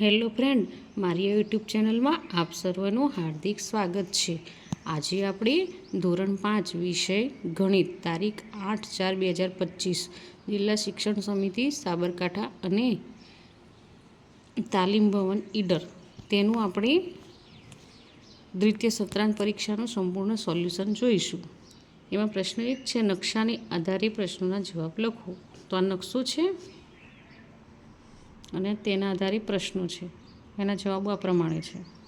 Hello friend, મારી YouTube ચેનલમાં આપ સર્વનું હાર્દિક સ્વાગત છે. આજે આપણે ધોરણ પાંચ વિષય ગણિત, તારીખ આઠ ચાર બે હજાર પચીસ, જિલ્લા શિક્ષણ સમિતિ, સાબરકાંઠા અને તાલીમ ભવન, ઈડર. તેનું આપણે દ્વિતીય સત્રાંત પરીક્ષાનું સંપૂર્ણ સોલ્યુશન જોઈશું. એમાં પ્રશ્ન એક છે, નકશાને આધારે પ્રશ્નોના જવાબ લખો. તો આ નકશો છે અને તેના આધારે પ્રશ્નો છે. એના જવાબો આ પ્રમાણે છે.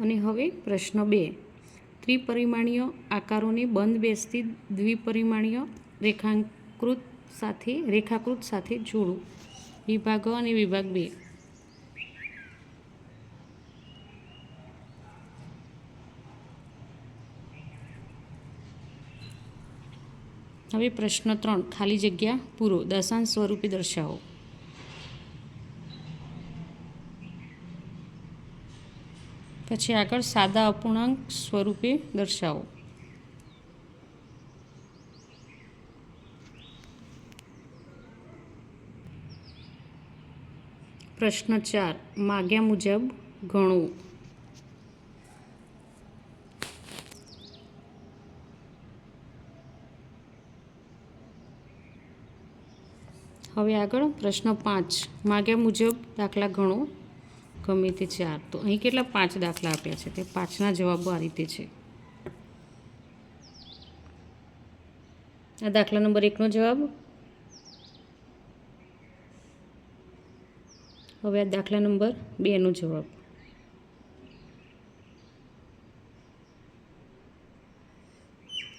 અને હવે પ્રશ્ન બે. ત્રિપરિમાણીય આકારોને બંધ બેસતી દ્વિપરિમાણીય રેખાંકૃત સાથે, રેખાકૃત સાથે જોડો. વિભાગ અને વિભાગ બે. હવે પ્રશ્ન ત્રણ, ખાલી જગ્યા પૂરો, દશાંશ સ્વરૂપે દર્શાવો. પછી આગળ સાદા અપૂર્ણાંક સ્વરૂપે દર્શાવો. પ્રશ્ન ચાર, માગ્યા મુજબ ગણો હવે આગળ પ્રશ્ન પાંચ. માગ્યા મુજબ દાખલા ગણો. ગમે તે ચાર. તો અહીં કેટલા પાંચ દાખલા આપ્યા છે? તે પાંચના જવાબો આ રીતે છે. આ દાખલા નંબર એકનો જવાબ. હવે આ દાખલા નંબર બેનો જવાબ.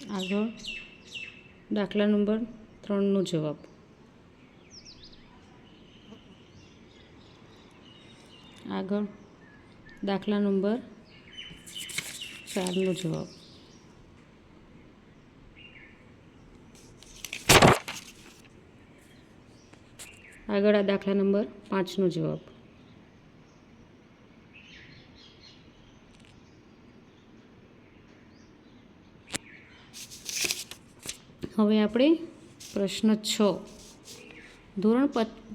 આગળ દાખલા નંબર ત્રણનો જવાબ. આગળ દાખલા નંબર ચારનો જવાબ. આગળ આ દાખલા નંબર પાંચનો જવાબ. હવે આપણે પ્રશ્ન છ. ધોરણ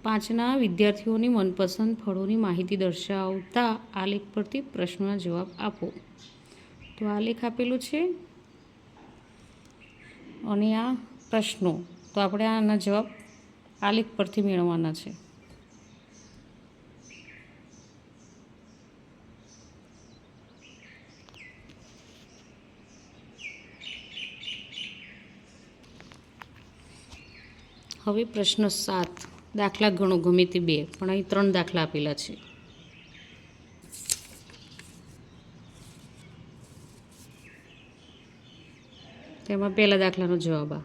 પાંચના વિદ્યાર્થીઓની મનપસંદ ફળોની માહિતી દર્શાવતા આલેખ પરથી પ્રશ્નોના જવાબ આપો. તો આ લેખ આપેલો છે. અને આ પ્રશ્નો. તો આપણે આના જવાબ આલેખ પરથી મેળવવાના છે. હવે પ્રશ્ન સાત. દાખલા ગણો, ગમે તે બે. પણ અહીં ત્રણ દાખલા આપેલા છે. તેમાં પહેલા દાખલાનો જવાબ આ.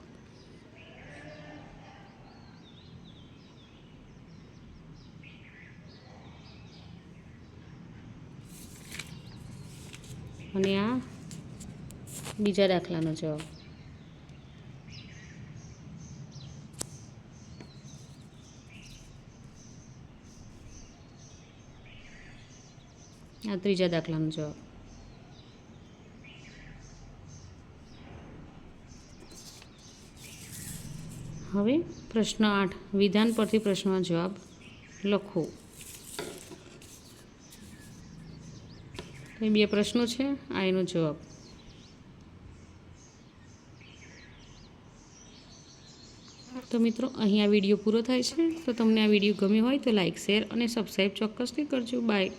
અને આ બીજા દાખલાનો જવાબ. આ ત્રીજા દાખલાનો જવાબ હવે પ્રશ્ન આઠ, વિધાન પરથી પ્રશ્નનો જવાબ લખો. બે પ્રશ્નો છે, આ એનો જવાબ. તો મિત્રો, અહીં આ વીડિયો પૂરો થાય છે. તો તમને આ વીડિયો ગમ્યો હોય તો લાઇક શેર અને સબસ્ક્રાઈબ ચોક્કસથી કરજો. બાય.